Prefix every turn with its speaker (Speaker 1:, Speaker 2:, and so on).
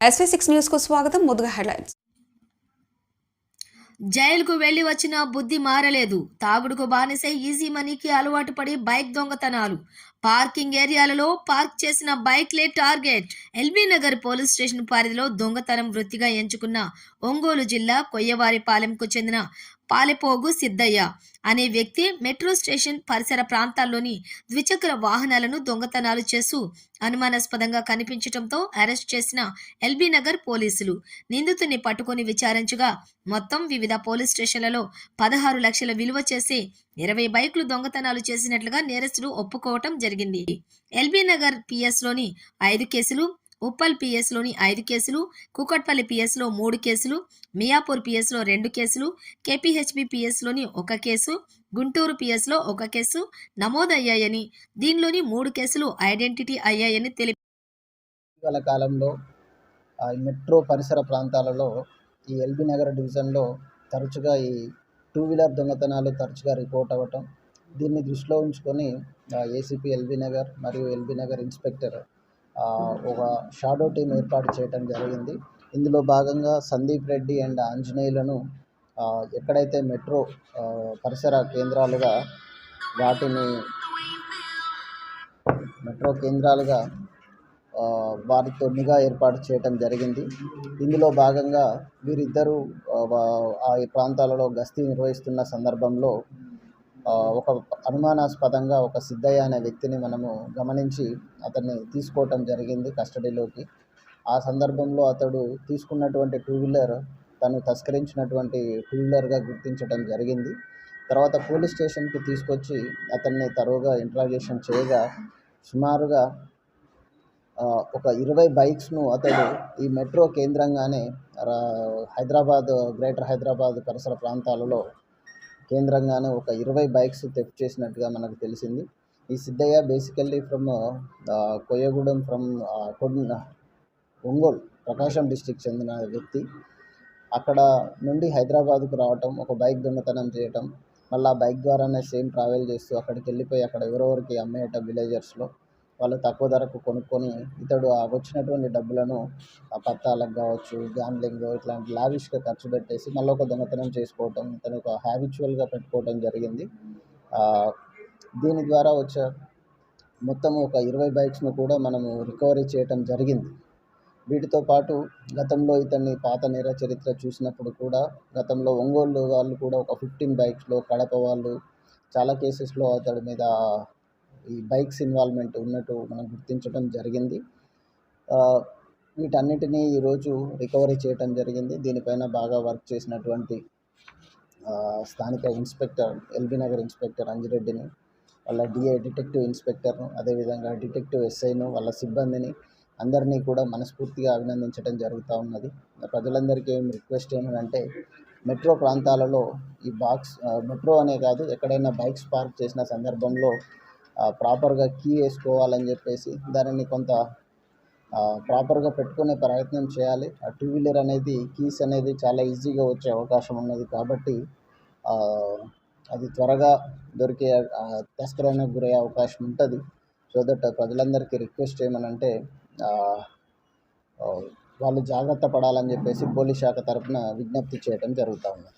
Speaker 1: SV six న్యూస్కు స్వాగతం ముందుగా హెడ్లైన్స్
Speaker 2: జైలుకు వెళ్ళి వచ్చిన బుద్ధి మారలేదు. తాగుడుకు బానిసై ఈజీ మనీకి అలవాటు పడి బైక్ దొంగతనాలు. పార్కింగ్ ఏరియాలలో పార్క్ చేసిన బైక్లే target. LB Nagar police station పరిధిలో దొంగతనం వృత్తిగా ఎంచుకున్న ఒంగోలు జిల్లా కొయ్యవారిపాలెంకు చెందిన పాలెపోగు సిద్ధయ్య అనే వ్యక్తి మెట్రో స్టేషన్ పరిసర ప్రాంతాల్లోని ద్విచక్ర వాహనాలను దొంగతనాలు చేస్తూ అనుమానాస్పదంగా కనిపించడంతో అరెస్ట్ చేసిన ఎల్బీ నగర్ పోలీసులు. నిందితుని పట్టుకొని విచారించగా మొత్తం వివిధ పోలీస్ స్టేషన్లలో పదహారు లక్షల విలువ చేసి ఇరవై బైకులు దొంగతనాలు చేసినట్లుగా నేరస్తులు ఒప్పుకోవటం జరిగింది. ఎల్బీ నగర్ పిఎస్లోని ఐదు కేసులు ఉప్పల్ పిఎస్లోని ఐదు కేసులు కుకట్పల్లి పిఎస్లో మూడు కేసులు మియాపూర్ పిఎస్లో రెండు కేసులు కేపీహెచ్బి పిఎస్లోని ఒక కేసు గుంటూరు పిఎస్లో ఒక కేసు నమోదయ్యాయని దీనిలోని మూడు కేసులు ఐడెంటిటీ అయ్యాయని తెలిపి
Speaker 3: ఇటీవల కాలంలో మెట్రో పరిసర ప్రాంతాలలో ఈ ఎల్బీ నగర్ డివిజన్లో తరచుగా ఈ టూ వీలర్ దొంగతనాలు తరచుగా రిపోర్ట్ అవ్వటం దీన్ని దృష్టిలో ఉంచుకొని ఏసీపీ ఎల్బీ నగర్ మరియు ఎల్బీ నగర్ ఇన్స్పెక్టర్ ఒక షాడో టీం ఏర్పాటు చేయడం జరిగింది. ఇందులో భాగంగా సందీప్ రెడ్డి అండ్ ఆంజనేయులను ఎక్కడైతే మెట్రో పరిసర కేంద్రాలుగా వాటిని మెట్రో కేంద్రాలుగా వారితో నిఘా ఏర్పాటు చేయటం జరిగింది. ఇందులో భాగంగా వీరిద్దరూ ఆ, ప్రాంతాలలో గస్తీ నిర్వహిస్తున్న సందర్భంలో ఒక అనుమానాస్పదంగా ఒక సిద్ధయ్య అనే వ్యక్తిని మనము గమనించి అతన్ని తీసుకోవటం జరిగింది కస్టడీలోకి. ఆ సందర్భంలో అతడు తీసుకున్నటువంటి టూ వీలర్ తను తస్కరించినటువంటి టూ వీలర్గా గుర్తించడం జరిగింది. తర్వాత పోలీస్ స్టేషన్కి తీసుకొచ్చి అతన్ని తరువుగా ఇంట్రాగేషన్ చేయగా సుమారుగా ఒక ఇరవై బైక్స్ను అతడు ఈ మెట్రో కేంద్రంగానే రా- హైదరాబాద్ గ్రేటర్ హైదరాబాద్ పరిసర ప్రాంతాలలో కేంద్రంగానే ఒక ఇరవై బైక్స్ తెఫ్ట్ చేసినట్టుగా మనకు తెలిసింది. ఈ Siddaiah basically from Koyyagudem from Ongole Prakasam district చెందిన వ్యక్తి. అక్కడ నుండి హైదరాబాద్కు రావటం ఒక బైక్ దొంగతనం చేయటం మళ్ళీ ఆ బైక్ ద్వారానే సేమ్ ట్రావెల్ చేస్తూ అక్కడికి వెళ్ళిపోయి అక్కడ ఎవరెవరికి అమ్మేయటం విలేజర్స్లో వాళ్ళు తక్కువ ధరకు కొనుక్కొని ఇతడు ఆ వచ్చినటువంటి డబ్బులను ఆ పత్తాలకు కావచ్చు గ్యాంబ్లింగ్ ఇట్లాంటి లావిష్గా ఖర్చు పెట్టేసి మళ్ళీ ఒక దొంగతనం చేసుకోవటం ఇతను ఒక హ్యాబిచువల్గా పెట్టుకోవటం జరిగింది. దీని ద్వారా వచ్చే మొత్తం ఒక ఇరవై బైక్స్ను కూడా మనము రికవరీ చేయటం జరిగింది. వీటితో పాటు గతంలో ఇతన్ని పాత నేర చరిత్ర చూసినప్పుడు కూడా గతంలో ఒంగోలు వాళ్ళు కూడా ఒక ఫిఫ్టీన్ బైక్స్లో కడప వాళ్ళు చాలా కేసెస్లో అతడి మీద ఈ బైక్స్ ఇన్వాల్వ్మెంట్ ఉన్నట్టు మనం గుర్తించడం జరిగింది. వీటన్నిటినీ ఈరోజు రికవరీ చేయటం జరిగింది. దీనిపైన బాగా వర్క్ చేసినటువంటి స్థానిక ఇన్స్పెక్టర్ ఎల్బీ నగర్ ఇన్స్పెక్టర్ అంజిరెడ్డిని వాళ్ళ డిఐ డిటెక్టివ్ ఇన్స్పెక్టర్ను అదేవిధంగా డిటెక్టివ్ ఎస్ఐను వాళ్ళ సిబ్బందిని అందరినీ కూడా మనస్ఫూర్తిగా అభినందించడం జరుగుతూ ఉన్నది. ప్రజలందరికీ ఏం రిక్వెస్ట్ ఏమిటంటే మెట్రో ప్రాంతాలలో ఈ బాక్స్ మెట్రో అనే కాదు ఎక్కడైనా బైక్స్ పార్క్ చేసిన సందర్భంలో ప్రాపర్గా కీ వేసుకోవాలని చెప్పేసి దానిని కొంత ప్రాపర్గా పెట్టుకునే ప్రయత్నం చేయాలి. ఆ టూ వీలర్ అనేది కీస్ అనేది చాలా ఈజీగా వచ్చే అవకాశం ఉన్నది కాబట్టి అది త్వరగా దొరికే ఆ, తస్కరానికి గురయ్యే అవకాశం ఉంటుంది. సో దట్ ప్రజలందరికీ రిక్వెస్ట్ ఏమనంటే వాళ్ళు జాగ్రత్త పడాలని చెప్పేసి పోలీస్ శాఖ తరఫున విజ్ఞప్తి చేయడం జరుగుతూ ఉంది.